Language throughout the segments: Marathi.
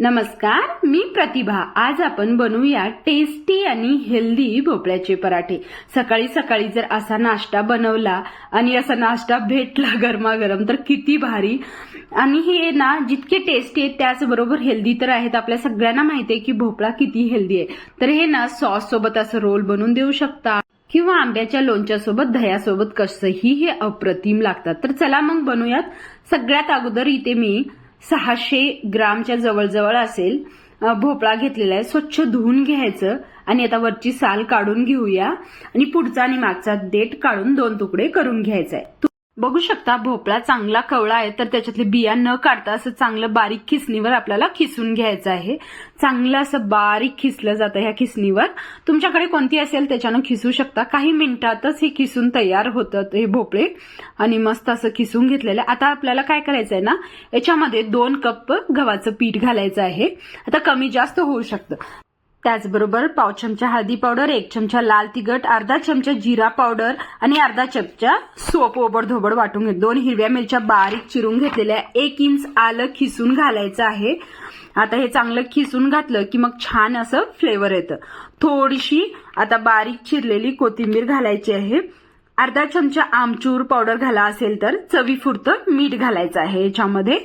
नमस्कार मी प्रतिभा. आज आपण बनवूया टेस्टी आणि हेल्दी भोपळ्याचे पराठे. सकाळी सकाळी जर असा नाश्ता बनवला आणि असा नाश्ता भेटला गरमागरम तर किती भारी. आणि हे ना जितके टेस्टी आहेत त्याचबरोबर हेल्दी तर आहेत. आपल्या सगळ्यांना माहिती आहे की भोपळा किती हेल्दी आहे. तर हे ना सॉस सोबत असं रोल बनवून देऊ शकता. किंवा आंब्याच्या लोणच्यासोबत दह्यासोबत कसंही हे अप्रतिम लागतात. तर चला मग बनवूयात. सगळ्यात अगोदर इथे मी सहाशे ग्रामच्या जवळजवळ असेल भोपळा घेतलेला आहे. स्वच्छ धुवून घ्यायचं आणि आता वरची साल काढून घेऊया आणि पुढचा आणि मागचा देठ काढून दोन तुकडे करून घ्यायचा आहे. बघू शकता भोपळा चांगला कवळा आहे तर त्याच्यातले बिया न काढता असं चांगलं बारीक खिसणीवर आपल्याला खिसून घ्यायचं आहे. चांगलं असं बारीक खिसलं जातं ह्या खिसणीवर. तुमच्याकडे कोणती असेल त्याच्यानं खिसू शकता. काही मिनिटातच हे खिसून तयार होतं हे भोपळे. आणि मस्त असं खिसून घेतलेलं आता आपल्याला काय करायचं आहे ना याच्यामध्ये दोन कप गव्हाचं पीठ घालायचं आहे. आता कमी जास्त होऊ शकतं. त्याचबरोबर पाव चमचा हळदी पावडर एक चमचा लाल तिखट अर्धा चमचा जिरा पावडर आणि अर्धा चमचा सोप ओबड धोबड वाटून घेत. दोन हिरव्या मिरच्या बारीक चिरून घेतलेल्या एक इंच आलं खिसून घालायचं आहे. आता हे चांगलं खिसून घातलं की मग छान असं फ्लेवर येतं. थोडीशी आता बारीक चिरलेली कोथिंबीर घालायची आहे. अर्धा चमचा आमचूर पावडर घाला असेल तर चवीपुरतं मीठ घालायचं आहे याच्यामध्ये.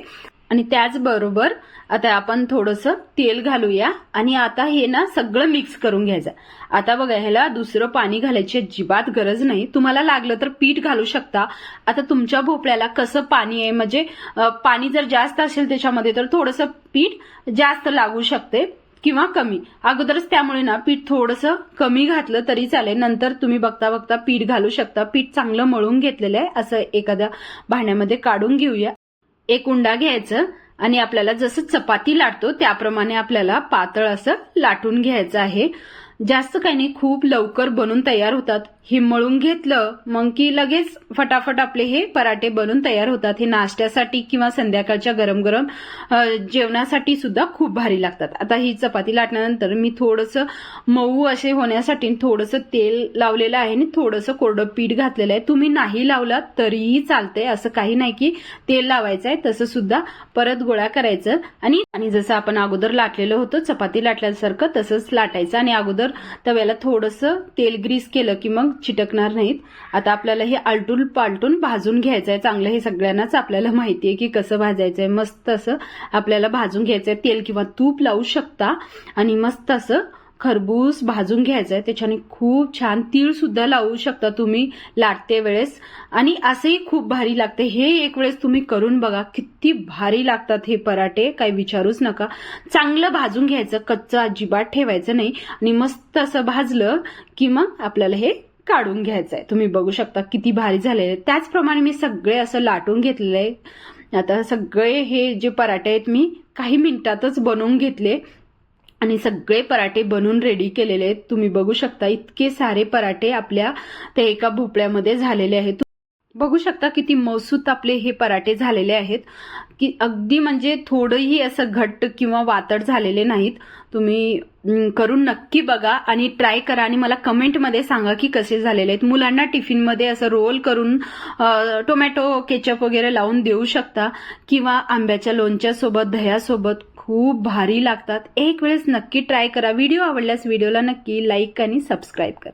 आणि त्याचबरोबर आता आपण थोडंसं तेल घालूया. आणि आता हे ना सगळं मिक्स करून घ्यायचं. आता बघा ह्याला दुसरं पाणी घालायची अजिबात गरज नाही. तुम्हाला लागलं तर पीठ घालू शकता. आता तुमच्या भोपळ्याला कसं पाणी आहे म्हणजे पाणी जर जास्त असेल त्याच्यामध्ये तर थोडंसं पीठ जास्त लागू शकते किंवा कमी. अगोदरच त्यामुळे ना पीठ थोडंसं कमी घातलं तरी चालेल. नंतर तुम्ही बघता बघता पीठ घालू शकता. पीठ चांगलं मळून घेतलेलं आहे. असं एखाद्या भांड्यामध्ये काढून घेऊया. एक उंडा घ्यायचं आणि आपल्याला जसं चपाती लाटतो त्याप्रमाणे आपल्याला पातळ असं लाटून घ्यायचं आहे. जास्त काही नाही खूप लवकर बनून तयार होतात. हे मळून घेतलं मग की लगेच फटाफट आपले हे पराठे बनून तयार होतात. हे नाश्त्यासाठी किंवा संध्याकाळच्या गरम गरम जेवणासाठी सुद्धा खूप भारी लागतात. आता ही चपाती लाटल्यानंतर मी थोडंसं मऊ असे होण्यासाठी थोडंसं तेल लावलेलं आहे आणि थोडंसं कोरडं पीठ घातलेलं आहे. तुम्ही नाही लावलात तरीही चालतंय. असं काही नाही की तेल लावायचं आहे तसं सुद्धा परत गोळा करायचं. आणि आणि जसं आपण अगोदर लाटलेलं होतं चपाती लाटल्यासारखं तसंच लाटायचं. आणि अगोदर तव्याला थोडंसं तेल ग्रीस केलं की मग चिटकणार नाहीत. आता आपल्याला हे आलटून पालटून भाजून घ्यायचं आहे चांगलं हे सगळ्यांनाच आपल्याला माहिती आहे की कसं भाजायचं आहे मस्त असं आपल्याला भाजून घ्यायचं आहे तेल किंवा तूप लावू शकता. आणि मस्त असं खरबूस भाजून घ्यायचं आहे त्याच्याने खूप छान तीळ सुद्धा लावू शकता तुम्ही लाटते वेळेस. आणि असंही खूप भारी लागते. हे एक वेळेस तुम्ही करून बघा किती भारी लागतात हे पराठे काही विचारूच नका. चांगलं भाजून घ्यायचं कच्चं अजिबात ठेवायचं नाही. आणि मस्त असं भाजलं की मग आपल्याला हे काढून घ्यायचं आहे तुम्ही बघू शकता किती भारी झालेले आहे. त्याचप्रमाणे मी सगळे असं लाटून घेतलेलं आहे. आता सगळे हे जे पराठे आहेत मी काही मिनिटातच बनवून घेतले. आणि सगळे पराठे बनवून रेडी केलेले आहेत. तुम्ही बघू शकता इतके सारे पराठे आपल्या त्या एका भोपळ्यामध्ये झालेले आहेत. बघू शकता किती मौसूत आपले हे पराठे झालेले आहेत. की अगदी म्हणजे थोडंही असं घट्ट किंवा वातड झालेले नाहीत. तुम्ही करून नक्की बघा आणि ट्राय करा आणि मला कमेंटमध्ये सांगा की कसे झालेले आहेत. मुलांना टिफिनमध्ये असं रोल करून टोमॅटो केचप वगैरे लावून देऊ शकता किंवा आंब्याच्या लोणच्यासोबत दह्यासोबत खूप भारी लागतात. एक वेळेस नक्की ट्राय करा. व्हिडिओ आवडल्यास व्हिडिओला नक्की लाईक आणि सबस्क्राईब करा.